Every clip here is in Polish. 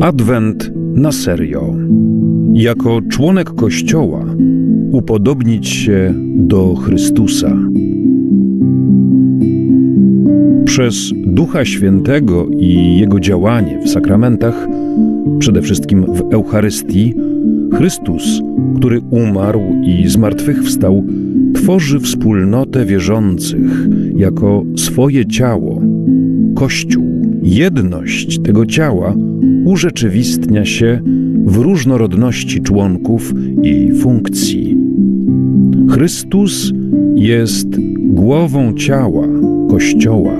Adwent na serio. Jako członek Kościoła upodobnić się do Chrystusa. Przez Ducha Świętego i Jego działanie w sakramentach, przede wszystkim w Eucharystii, Chrystus, który umarł i zmartwychwstał, tworzy wspólnotę wierzących jako swoje ciało, Kościół. Jedność tego ciała urzeczywistnia się w różnorodności członków i funkcji. Chrystus jest głową ciała Kościoła.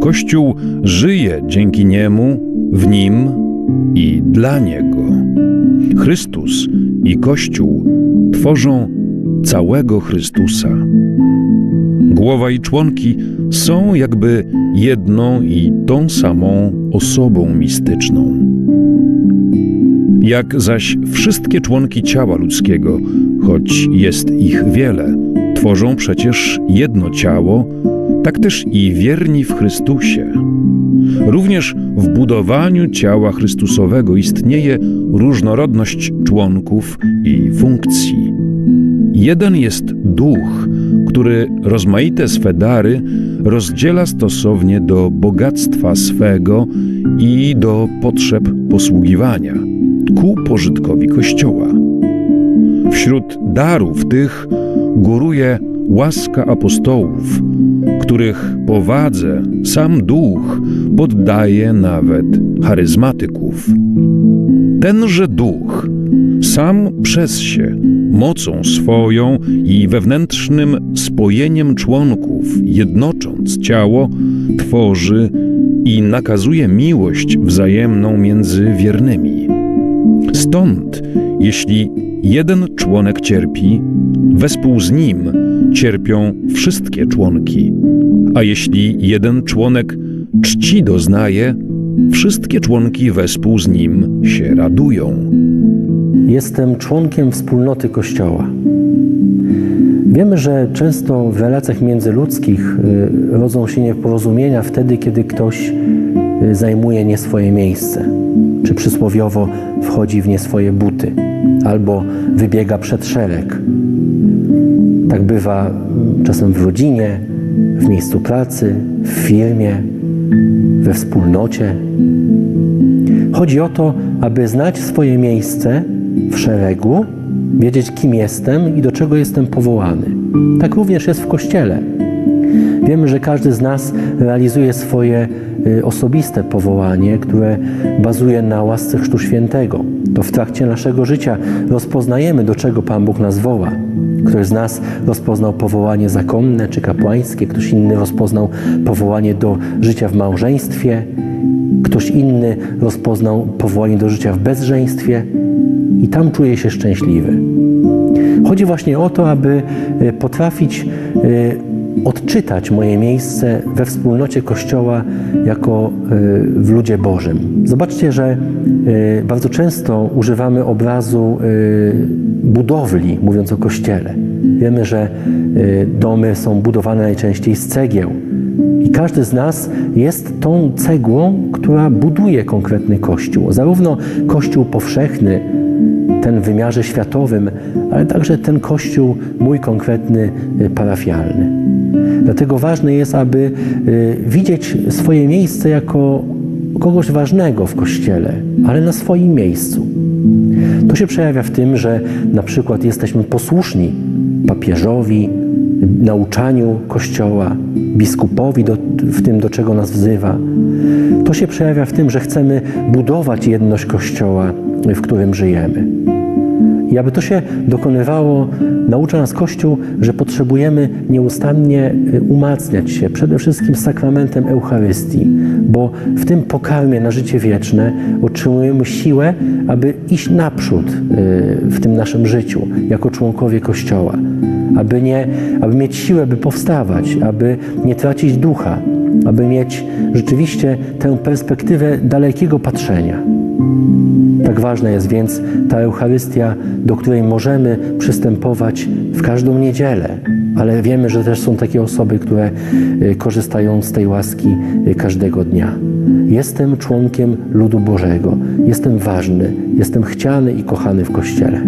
Kościół żyje dzięki Niemu, w Nim i dla Niego. Chrystus i Kościół tworzą całego Chrystusa. Głowa i członki są jakby jedną i tą samą osobą mistyczną. Jak zaś wszystkie członki ciała ludzkiego, choć jest ich wiele, tworzą przecież jedno ciało, tak też i wierni w Chrystusie. Również w budowaniu ciała Chrystusowego istnieje różnorodność członków i funkcji. Jeden jest duch, który rozmaite swe dary rozdziela stosownie do bogactwa swego i do potrzeb posługiwania, ku pożytkowi Kościoła. Wśród darów tych góruje łaska apostołów, których powadze sam duch poddaje nawet charyzmatyków. Tenże duch sam przez się, mocą swoją i wewnętrznym spojeniem członków, jednocząc ciało, tworzy i nakazuje miłość wzajemną między wiernymi. Stąd, jeśli jeden członek cierpi, wespół z nim cierpią wszystkie członki, a jeśli jeden członek czci doznaje, wszystkie członki wespół z nim się radują. Jestem członkiem wspólnoty Kościoła. Wiemy, że często w relacjach międzyludzkich y, rodzą się nieporozumienia wtedy, kiedy ktoś y, zajmuje nie swoje miejsce, czy przysłowiowo wchodzi w nie swoje buty, albo wybiega przed szereg. Tak bywa mm, czasem w rodzinie, w miejscu pracy, w firmie, we wspólnocie. Chodzi o to, aby znać swoje miejsce w szeregu, wiedzieć, kim jestem i do czego jestem powołany. Tak również jest w Kościele. Wiemy, że każdy z nas realizuje swoje y, osobiste powołanie, które bazuje na łasce Chrztu Świętego. To w trakcie naszego życia rozpoznajemy, do czego Pan Bóg nas woła. Ktoś z nas rozpoznał powołanie zakonne czy kapłańskie, ktoś inny rozpoznał powołanie do życia w małżeństwie, ktoś inny rozpoznał powołanie do życia w bezżeństwie i tam czuje się szczęśliwy. Chodzi właśnie o to, aby y, potrafić y, odczytać moje miejsce we wspólnocie Kościoła jako y, w ludzie Bożym. Zobaczcie, że bardzo często używamy obrazu budowli, mówiąc o Kościele. Wiemy, że domy są budowane najczęściej z cegieł. I każdy z nas jest tą cegłą, która buduje konkretny kościół. Zarówno kościół powszechny, ten w wymiarze światowym, ale także ten kościół mój konkretny, parafialny. Dlatego ważne jest, aby widzieć swoje miejsce jako kogoś ważnego w kościele, ale na swoim miejscu. To się przejawia w tym, że na przykład jesteśmy posłuszni papieżowi, nauczaniu Kościoła, biskupowi do, w tym, do czego nas wzywa. To się przejawia w tym, że chcemy budować jedność Kościoła, w którym żyjemy. I aby to się dokonywało, naucza nas Kościół, że potrzebujemy nieustannie umacniać się przede wszystkim sakramentem Eucharystii, bo w tym pokarmie na życie wieczne otrzymujemy siłę, aby iść naprzód w tym naszym życiu jako członkowie Kościoła, aby, nie, aby mieć siłę, by powstawać, aby nie tracić ducha, aby mieć rzeczywiście tę perspektywę dalekiego patrzenia. Tak ważna jest więc ta Eucharystia, do której możemy przystępować w każdą niedzielę, ale wiemy, że też są takie osoby, które korzystają z tej łaski każdego dnia. Jestem członkiem ludu Bożego, jestem ważny, jestem chciany i kochany w Kościele.